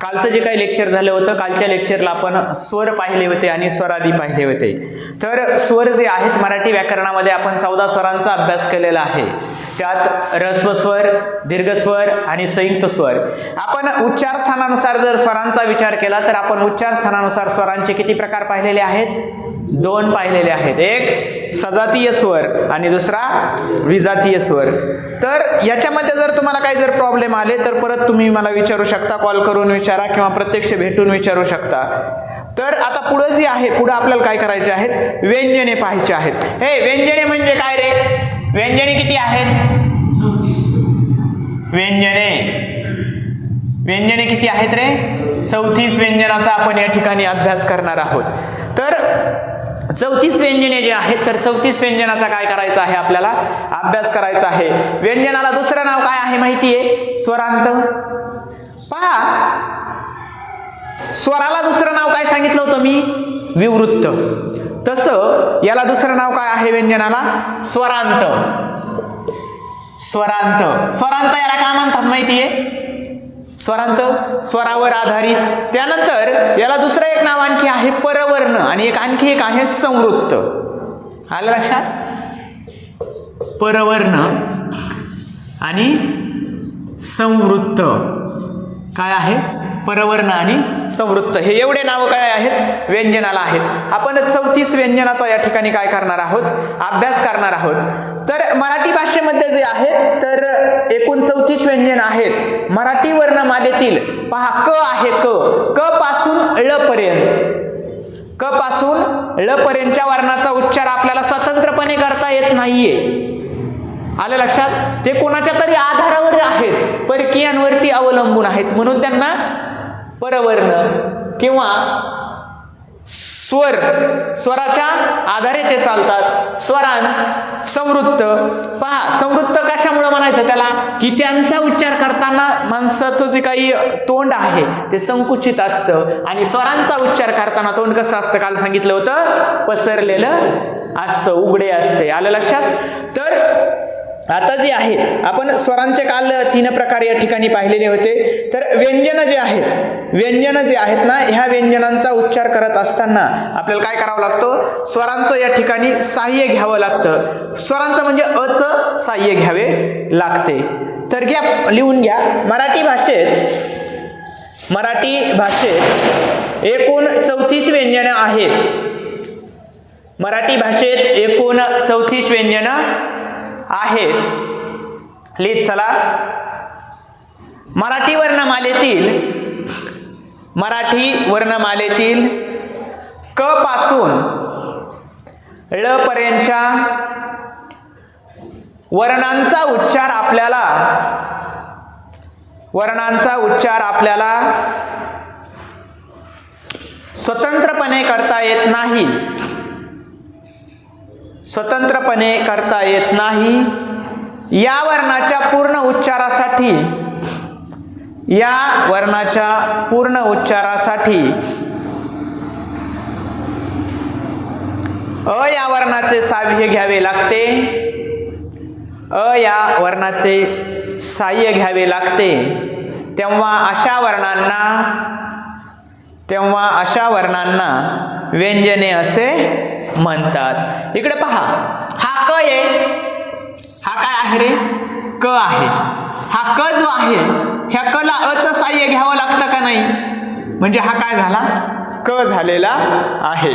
कालचं जे काही लेक्चर झालं होतं कालच्या लेक्चरला आपण स्वर पाहिले होते आणि स्वरादी पाहिले होते. तर स्वर जे आहेत मराठी व्याकरणामध्ये आपण चौदा स्वरांचा अभ्यास केलेला आहे. त्यात रस्वस्वर दीर्घस्वर आणि संयुक्त स्वर. आपण उच्चार स्थानानुसार जर स्वरांचा विचार केला तर आपण उच्चार स्थानानुसार स्वरांचे किती प्रकार पाहिलेले आहेत? दोन पाहिलेले आहेत. एक सजातीय स्वर आणि दुसरा विजातीय स्वर. तर याच्यामध्ये जर तुम्हाला काही जर प्रॉब्लेम आले तर परत तुम्ही मला विचारू शकता कॉल करून विचारा किंवा प्रत्यक्ष भेटून विचारू शकता. तर आता पुढं जे आहे पुढं आपल्याला काय करायचे आहेत? व्यंजने पाहायचे आहेत. हे व्यंजने म्हणजे काय रे? व्यंजने किती आहेत? व्यंजने. व्यंजने किती आहेत रे? चौतीस व्यंजनाचा आपण या ठिकाणी अभ्यास करणार आहोत. तर चौतीस व्यंजने जे आहेत तर चौतीस व्यंजनाचा काय करायचा आहे आपल्याला? अभ्यास करायचा आहे. व्यंजनाला दुसरं नाव काय आहे माहिती आहे स्वरांत. पहा. स्वराला दुसरं नाव काय सांगितलं होतं मी? विवृत्त. तसं याला दुसरं नाव काय आहे व्यंजनाला? स्वरांत. स्वरांत. स्वरांत याला काय म्हणतात माहितीये? स्वरांत स्वरावर आधारित. त्यानंतर याला दुसरं एक नाव आणखी आहे परवर्ण आणि एक आणखी एक आहे संवृत्त आलं लक्षात? परवर्ण आणि संवृत्त काय आहे? परवर्ण आणि संवृत्त हे एवढे नावं काय आहेत? व्यंजनाला आहेत. आपण चौतीस व्यंजनाचा या ठिकाणी काय करणार आहोत? अभ्यास करणार आहोत. तर मराठी भाषेमध्ये जे आहेत तर एकूण चौतीस व्यंजन आहेत. मराठी वर्णमालेतील पहा क आहे क. क पासून ळ पर्यंत. क पासून ळ पर्यंतच्या वर्णाचा उच्चार आपल्याला स्वतंत्रपणे करता येत नाहीये. आलं लक्षात? ते कोणाच्या तरी आधारावर आहेत परकीयांवरती अवलंबून आहेत. म्हणून त्यांना परवर्ण किंवा स्वर स्वराच्या आधारे ते चालतात. स्वरांत संवृत्त पहा संवृत्त कशामुळे म्हणायचं त्याला? की त्यांचा उच्चार करताना माणसाचं जे काही तोंड आहे ते संकुचित असतं. आणि स्वरांचा उच्चार करताना तोंड कसं असतं? काल सांगितलं होतं पसरलेलं असतं उघडे असते. आलं लक्षात? तर आता जे आहेत आपण स्वरांचे काल तीन प्रकार या ठिकाणी पाहिलेले होते. तर व्यंजन जे आहेत व्यंजन जे आहेत ना ह्या व्यंजनांचा उच्चार करत असताना आपल्याला काय करावं लागतं? स्वरांचं या ठिकाणी साह्य घ्यावं लागतं. स्वरांचं म्हणजे अच साह्य घ्यावे लागते. तर घ्या लिहून घ्या. मराठी भाषेत मराठी भाषेत एकूण चौतीस व्यंजनं आहेत. मराठी भाषेत एकूण चौतीस व्यंजनं आहेत. लिहित चला. मराठी वर्णमालेतील मराठी वर्णमालेतील क पासून ळ पर्यंतच्या वर्णांचा उच्चार आपल्याला वर्णांचा उच्चार आपल्याला स्वतंत्रपणे करता येत नाही. स्वतंत्रपणे करता येत नाही. या वर्णाच्या पूर्ण उच्चारासाठी या वर्णाच्या पूर्ण उच्चारासाठी अ या वर्णाचे साह्य घ्यावे लागते. अ या वर्णाचे साह्य घ्यावे लागते. तेव्हा अशा वर्णांना तेव्हा अशा वर्णांना व्यंजने असे म्हणतात. इकडे पहा. हा क आहे. हा काय आहे रे? क आहे. हा क जो आहे ह्या कला अच साह्य घ्यावं लागतं का नाही? म्हणजे हा काय झाला? क झालेला आहे.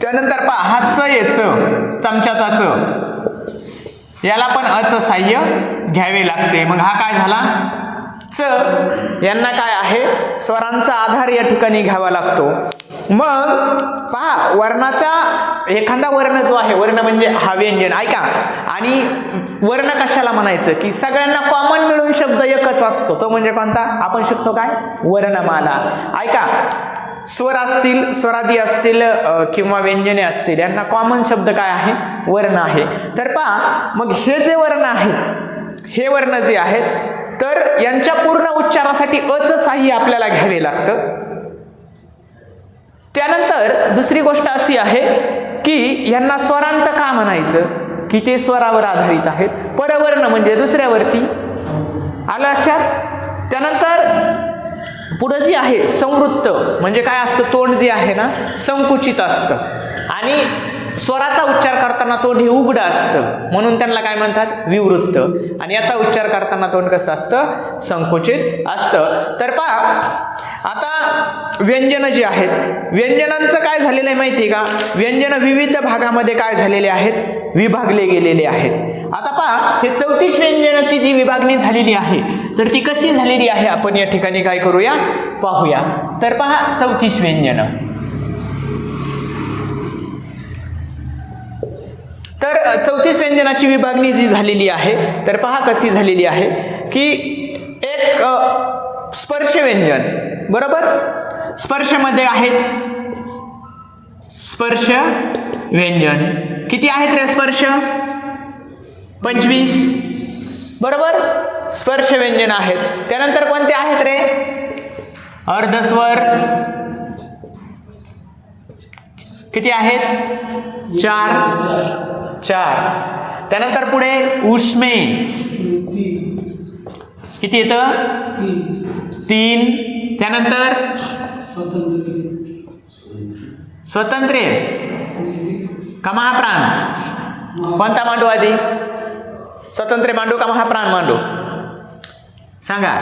त्यानंतर पहा हा च ये च. चमच्याचा च. याला पण अच साह्य घ्यावे लागते. मग हा काय झाला? च यांना काय आहे? स्वरांचा आधार या ठिकाणी घ्यावा लागतो. मग पहा वर्णाचा एखादा वर्ण जो आहे वर्ण म्हणजे हा व्यंजन ऐका. आणि वर्ण कशाला म्हणायचं? की सगळ्यांना कॉमन मिळून शब्द एकच असतो. तो म्हणजे कोणता? आपण शिकतो काय? वर्णमाला. ऐका स्वर असतील स्वरादी असतील किंवा व्यंजने असतील यांना कॉमन शब्द काय आहे? वर्ण आहे. तर पहा मग हे जे वर्ण आहेत हे वर्ण जे आहेत तर यांच्या पूर्ण उच्चारासाठी अच साह्य आपल्याला घ्यावे लागतं. त्यानंतर दुसरी गोष्ट अशी आहे की यांना स्वरांत का म्हणायचं? की ते स्वरावर आधारित आहेत. परवर्ण म्हणजे दुसऱ्यावरती. आलं लक्षात? त्यानंतर पुढं जी आहे संवृत्त म्हणजे काय असतं? तोंड जे आहे ना संकुचित असतं. आणि स्वराचा उच्चार करताना तोंड हे उघडं असतं. म्हणून त्यांना काय म्हणतात? विवृत्त. आणि याचा उच्चार करताना तोंड कसं असतं? संकुचित असतं. तर पहा आता व्यंजनं जी आहेत व्यंजनांचं काय झालेलं आहे माहिती आहे का? व्यंजनं विविध भागामध्ये काय झालेले आहेत? विभागले गेलेले आहेत. आता पहा हे चौतीस व्यंजनाची जी विभागणी झालेली आहे तर ती कशी झालेली आहे? आपण या ठिकाणी काय करूया? पाहूया. तर पहा चौतीस व्यंजनं तर चौतीस व्यंजनाची विभागणी जी झालेली आहे तर पहा कशी झालेली आहे की एक स्पर्श व्यंजन बरोबर? स्पर्शमध्ये आहेत स्पर्श व्यंजन. किती आहेत रे स्पर्श? पंचवीस. बरोबर? स्पर्श व्यंजन आहेत. त्यानंतर कोणते आहेत रे? अर्धस्वर. किती आहेत? चार. चार. त्यानंतर पुढे उष्मे. किती येतं? तीन. त्यानंतर स्वतंत्र का महाप्राण? कोणता मांडू आधी? स्वतंत्र मांडू का महाप्राण मांडू? सांगा.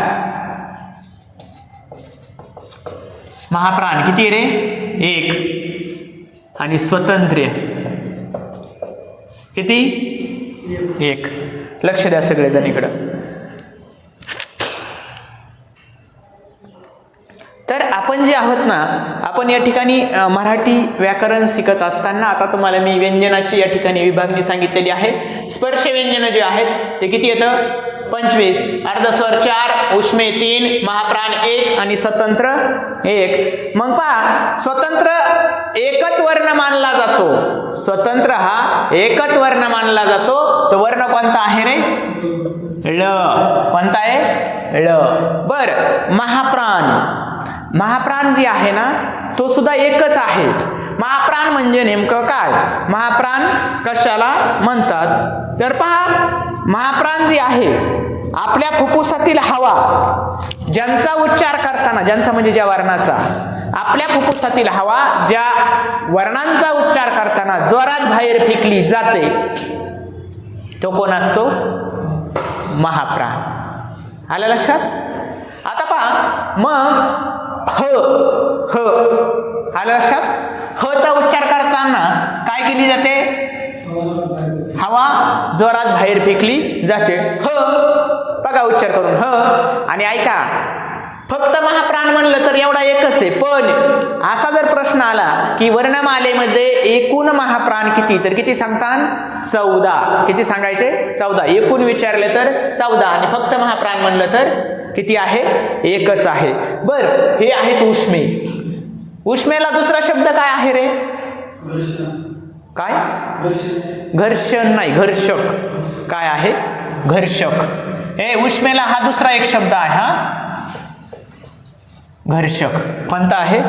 महाप्राण किती रे? एक. आणि स्वतंत्र. किती? एक. लक्ष द्या सगळेजण इकडं. तर आपण जे आहोत ना आपण या ठिकाणी मराठी व्याकरण शिकत असताना आता तुम्हाला मी व्यंजनाची या ठिकाणी विभागणी सांगितलेली आहे. स्पर्श व्यंजन जे आहेत ते किती येतं? पंचवीस. अर्धस्वर चार उष्मे तीन महाप्राण एक आणि स्वतंत्र एक. मग पहा स्वतंत्र एकच वर्ण मानला जातो. स्वतंत्र हा एकच वर्ण मानला जातो. तो वर्ण कोणता आहे रे? ळ कोणता आहे? ळ बर महाप्राण. महाप्राण जी आहे ना तो सुद्धा एकच आहे. महाप्राण म्हणजे नेमकं काय? महाप्राण कशाला म्हणतात? तर पहा महाप्राण जी आहे आपल्या फुफ्फुसातील हवा ज्यांचा उच्चार करताना ज्यांचा म्हणजे ज्या वर्णाचा आपल्या फुफ्फुसातील हवा ज्या वर्णांचा उच्चार करताना जोरात बाहेर फेकली जाते तो कोण असतो? महाप्राण. आल्या लक्षात? आता पहा मग ह ह आलं लक्षात? ह चा उच्चार करताना काय केली जाते? हवा जोरात बाहेर फेकली जाते. ह बघा उच्चार करून ह? आणि ऐका फक्त महाप्राण म्हणलं तर एवढा एकच आहे पण असा जर प्रश्न आला की वर्णमालेमध्ये एकूण महाप्राण किती तर किती सांगतात चौदा. किती सांगायचे? चौदा. एकूण विचारले तर चौदा. आणि फक्त महाप्राण म्हणलं तर किती आहे? एकच आहे. बर हे आहेत उष्मे. उष्मेला दुसरा शब्द काय आहे रे? काय? घर्षण नाही घर्षक. काय आहे? घर्षक. हे उष्मेला हा दुसरा एक शब्द आहे हा? घर्षक. कोणता आहे?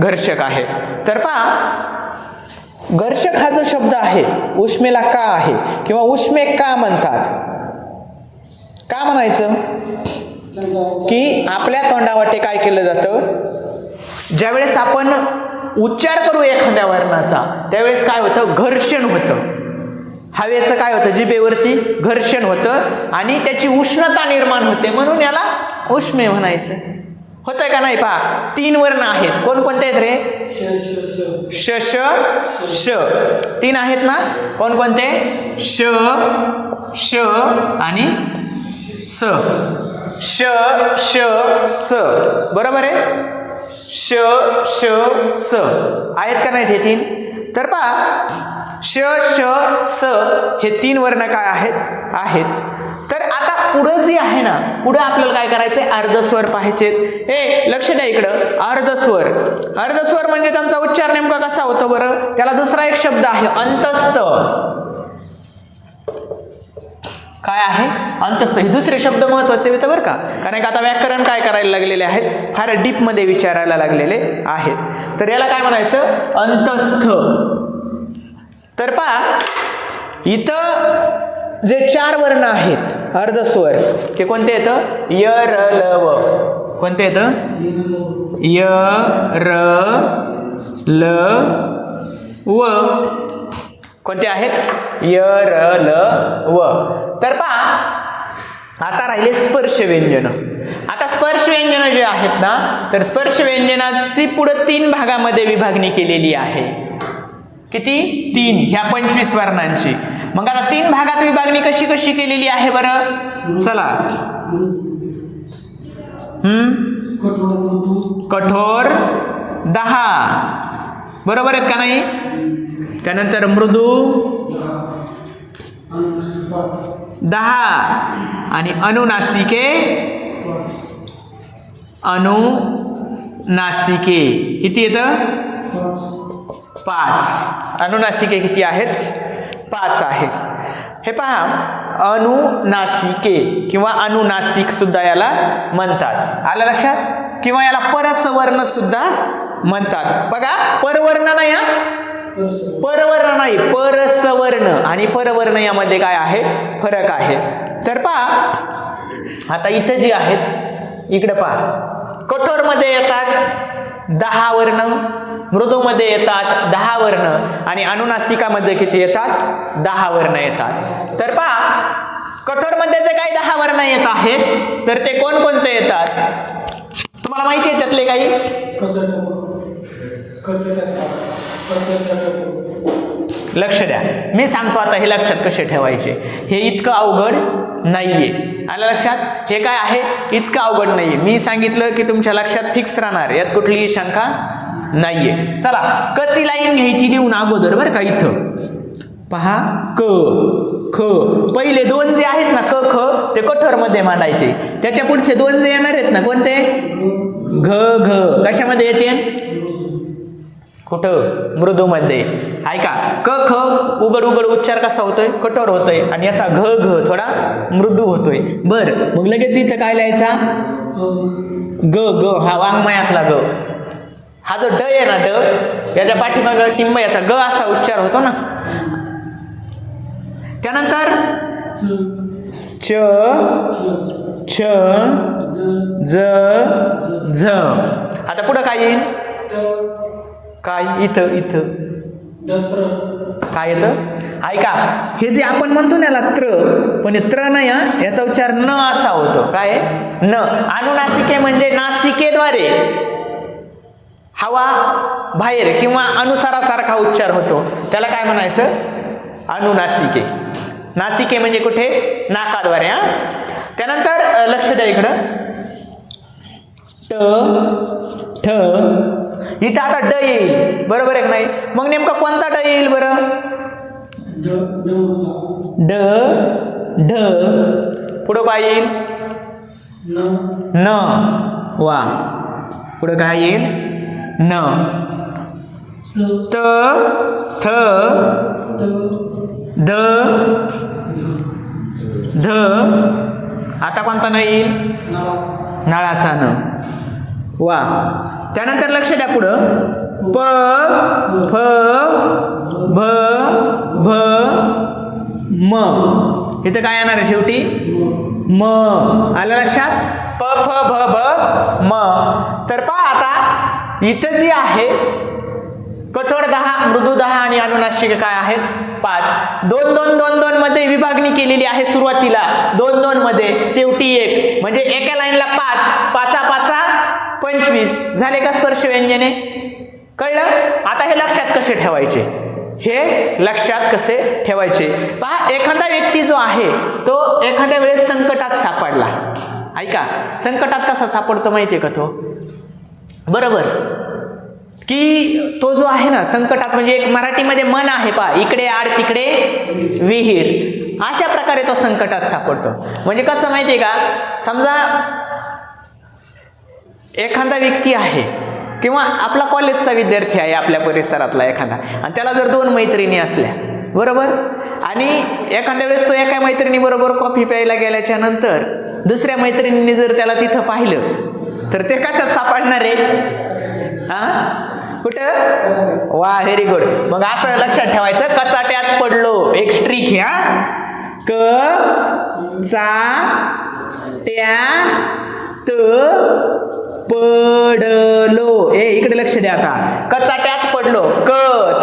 घर्षक आहे. तर पहा घर्षक हा जो शब्द आहे उष्मेला का आहे किंवा उष्मे का म्हणतात? का म्हणायचं? की आपल्या तोंडावाटे काय केलं जातं? ज्यावेळेस आपण उच्चार करू एखाद्या वर्णाचा त्यावेळेस काय होतं? घर्षण होतं. हवेचं काय होतं? जिभेवरती घर्षण होतं आणि त्याची उष्णता निर्माण होते म्हणून याला उष्मे म्हणायचं. होतंय का नाही पहा? तीन वर्ण आहेत. कोणकोणते आहेत रे? श श श. तीन आहेत ना? कोणकोणते श श आणि स. श श स. बरोबर आहे? श श स. आहेत का नाहीत हे तीन? तर पहा श श स हे तीन वर्ण काय आहेत? आहेत. तर आता पुढं जे आहे ना पुढं आपल्याला काय करायचंय? अर्धस्वर पाहायचे. हे लक्ष द्या इकडं. अर्धस्वर. अर्धस्वर म्हणजे त्यांचा उच्चार नेमका कसा होतो बरं? त्याला दुसरा एक शब्द आहे अंतस्थ. काय आहे? अंतस्थ. हे दुसरे शब्द महत्त्वाचे होते बरं का? कारण का आता व्याकरण काय करायला लागलेले आहेत? फार डीपमध्ये विचारायला लागलेले आहेत. तर याला काय म्हणायचं? अंतस्थ. तर पहा इथं जे चार वर्ण आहेत अर्धस्वर ते कोणते येतं य र ल व कोणते येतं य र ल व कोणते आहेत? य र ल व तर पहा आता राहिले स्पर्श व्यंजन आता स्पर्श व्यंजन जे आहेत ना तर स्पर्श व्यंजनाची पुढे तीन भागामध्ये विभागणी केलेली आहे. किती? तीन. ह्या पंचवीस वर्णांची. मग आता तीन भागात विभागणी कशी कशी केलेली आहे बरं? चला. हम्म? कठोर दहा. बरोबर आहेत का नाही? त्यानंतर मृदू दहा. आणि अनुनासिके अनुनासिके. किती येतं? पाच. अनुनासिके किती आहेत? पाच आहेत. हे पहा अनुनासिके किंवा अनुनासिक सुद्धा याला म्हणतात. आलं लक्षात? किंवा याला परसवर्ण सुद्धा म्हणतात. बघा परवर्ण नाही हा. परवर्ण नाही परसवर्ण. आणि परवर्ण यामध्ये काय आहे? फरक आहे. तर पहा आता इथं जे आहेत इकडं पहा. कठोरमध्ये येतात. दहा वर्ण मृदूमध्ये येतात दहा वर्ण आणि अनुनासिकामध्ये किती येतात? दहा वर्ण येतात. तर पहा कठोरमध्ये जे काही दहा वर्ण येत आहेत तर ते कोणकोणते येतात? तुम्हाला माहिती आहे त्यातले काही? लक्ष द्या. मी सांगतो आता हे लक्षात कसे ठेवायचे. हे इतकं अवघड नाहीये. आलं लक्षात? हे काय आहे? इतकं अवघड नाहीये. मी सांगितलं की तुमच्या लक्षात फिक्स राहणार. यात कुठलीही शंका नाहीये. चला कची लाईन घ्यायची लिहून अगोदर बरं का इथं. पहा क ख. पहिले दोन जे आहेत ना क ख ते कठोरमध्ये मांडायचे. त्याच्या पुढचे दोन जे येणार आहेत ना कोणते? घ घ. कशामध्ये येते? कुठं? मृदूमध्ये. ऐका क ख उघड उघड उच्चार कसा होतोय? कठोर होतोय. आणि याचा घ घ थोडा मृदू होतोय. बर मग लगेच इथं काय लिहायचा? ग ग हा वाङ्मयातला ग. हा जो ड आहे ना ड याच्या पाठीमाग टिंब याचा ग असा उच्चार होतो ना. त्यानंतर च छ ज झ आता पुढं काय येईल? काय इथं इथं? काय येतं ऐका हे जे आपण म्हणतो ना याला त्र पण हे त्र नाही हा याचा उच्चार न असा होतो. काय? न. अनुनासिके म्हणजे नासिकेद्वारे. हवा बाहेर किंवा अनुसारासारखा उच्चार होतो. त्याला काय म्हणायचं? अनुनासिके. नासिके म्हणजे कुठे? नाकाद्वारे हा. त्यानंतर लक्ष द्या इकडं. ट ठ इथं आता ड येईल. बरोबर आहे नाही? मग नेमका कोणता ड येईल बरं? ड ढ. पुढं काय येईल? न. वा. पुढं काय येईल? न. त थ. ध. ध. आता कोणता न येईल? नळाचा न. वा. त्यानंतर लक्ष द्या पुढं. प फ भ भ म. इथं काय येणार आहे शेवटी? म. आलं लक्षात? प फ भ भ म. तर पहा आता इथं जी आहे कठोर दहा मृदू दहा आणि अनुनाशिक काय आहेत? पाच. दोन दोन दोन दोन मध्ये विभागणी केलेली आहे सुरुवातीला. दोन दोन मध्ये शेवटी एक. म्हणजे एका लाईनला पाच. पाचा पाचा पंचवीस. झाले का स्पर्श व्यंजने? कळलं? आता हे लक्षात कसे ठेवायचे? हे लक्षात कसे ठेवायचे? पहा एखादा व्यक्ती जो आहे तो एखाद्या वेळेस संकटात सापडला. ऐका संकटात कसा सापडतो माहितीये का तो? बरोबर. की तो जो आहे ना संकटात म्हणजे एक मराठीमध्ये मन आहे पा इकडे आड तिकडे विहीर. अशा प्रकारे तो संकटात सापडतो. म्हणजे कसं माहितीये का? समजा एखादा व्यक्ती आहे किंवा आपला कॉलेजचा विद्यार्थी आहे आपल्या परिसरातला एखादा आणि त्याला जर दोन मैत्रिणी असल्या बरोबर? आणि एखाद्या वेळेस तो एका मैत्रिणीबरोबर कॉफी प्यायला गेल्याच्यानंतर दुसऱ्या मैत्रिणीने जर त्याला तिथं पाहिलं तर ते कशात सापडणार आहे? हा? कुठं? वा व्हेरी गुड मग असं लक्षात ठेवायचं कचाट्यात पडलो. एक स्ट्रीक ह्या क चा त्या त पडलो. ए इकडे लक्ष द्या आता. कचाट्या पडलो क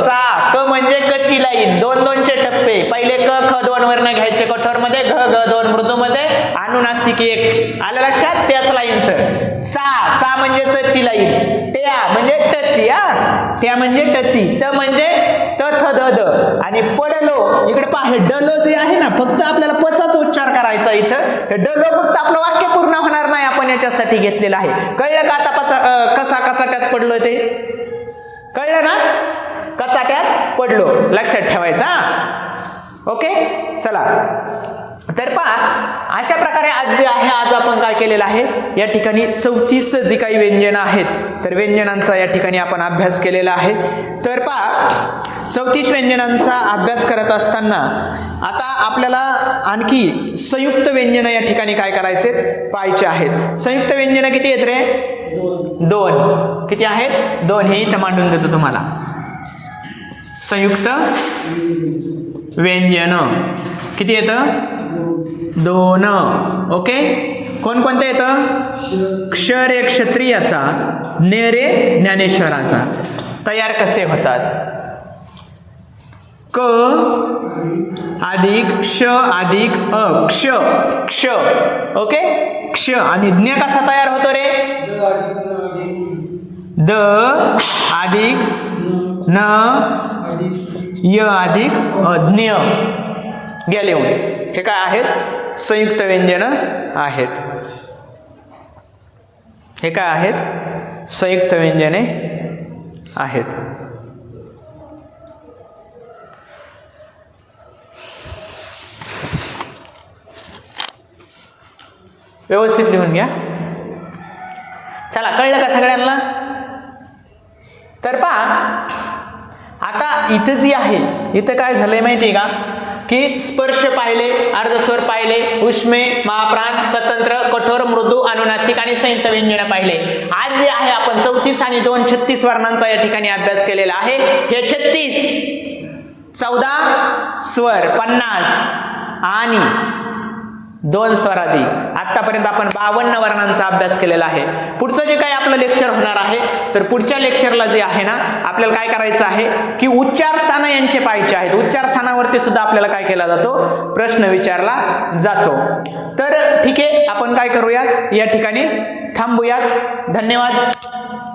चा क म्हणजे कची लाईन. दोन दोनचे टप्पे. पहिले क ख दोन वर्ण घ्यायचे कठोरमध्ये घ ग दोन मृदू मध्ये अनुनासिक एक. आलं लक्षात? त्याच लाईनचं. सा चा म्हणजे चची लाईन. त्या म्हणजे टची हा? त्या म्हणजे टची. त म्हणजे त थ द द आणि पडलो इकडे पहा हे डलो जे आहे ना फक्त आपल्याला पचाच उच्चार करायचा इथं. हे डलो फक्त आपलं वाक्य पूर्ण होणार नाही आपण याच्यासाठी घेतलेलं आहे. कळलं का आता पचा कसा कचाट्यात पडलो ते? कळलं ना? कचाट्यात पडलो. लक्षात ठेवायचा ओके? चला. तर पहा अशा प्रकारे आज जे आहे आज आपण काय केलेलं आहे? या ठिकाणी चौतीस जी काही व्यंजनं आहेत तर व्यंजनांचा या ठिकाणी आपण अभ्यास केलेला आहे. तर पहा चौतीस व्यंजनांचा अभ्यास करत असताना आता आपल्याला आणखी संयुक्त व्यंजनं या ठिकाणी काय करायचे पाहायचे आहेत. संयुक्त व्यंजनं किती येत रे? दोन. किती आहेत? दोन. हे इथं मांडून देतो तुम्हाला. संयुक्त व्यंजन. किती येतं? दोन. ओके? कोणकोणतं येतं? क्षर एक क्षत्रियाचा ने रे ज्ञानेश्वराचा. तयार कसे होतात? क अधिक श अधिक अ. क्ष. क्ष. ओके? क्ष. आणि ज्ञ कसा तयार होतो रे? द अधिक न य अधिक अज्ञ. गेले हे काय आहेत? संयुक्त व्यंजन आहेत. हे काय आहेत? संयुक्त व्यंजने आहेत. व्यवस्थित लिहून घ्या. चला कळलं का सगळ्यांना? तर पहा आता इथं जी आहे इथं काय झालंय माहिती आहे का? की स्पर्श पाहिले अर्धस्वर पाहिले उष्मे महाप्राण स्वतंत्र कठोर मृदू अनुनासिक आणि संयुक्त व्यंजन पाहिले. आज जे आहे आपण चौतीस आणि दोन छत्तीस वर्णांचा या ठिकाणी अभ्यास केलेला आहे. हे छत्तीस चौदा स्वर पन्नास आणि दोन स्वरादी आतापर्यंत आपण बावन्न वर्णांचा अभ्यास केलेला आहे. पुढचं जे काही आपलं लेक्चर होणार आहे तर पुढच्या लेक्चरला जे आहे ना आपल्याला काय करायचं आहे की उच्चार स्थान यांचे पाहिजे आहेत. उच्चार स्थानावरती सुद्धा आपल्याला काय केला जातो? प्रश्न विचारला जातो. तर ठीक आहे आपण काय करूयात? या ठिकाणी थांबूयात. धन्यवाद.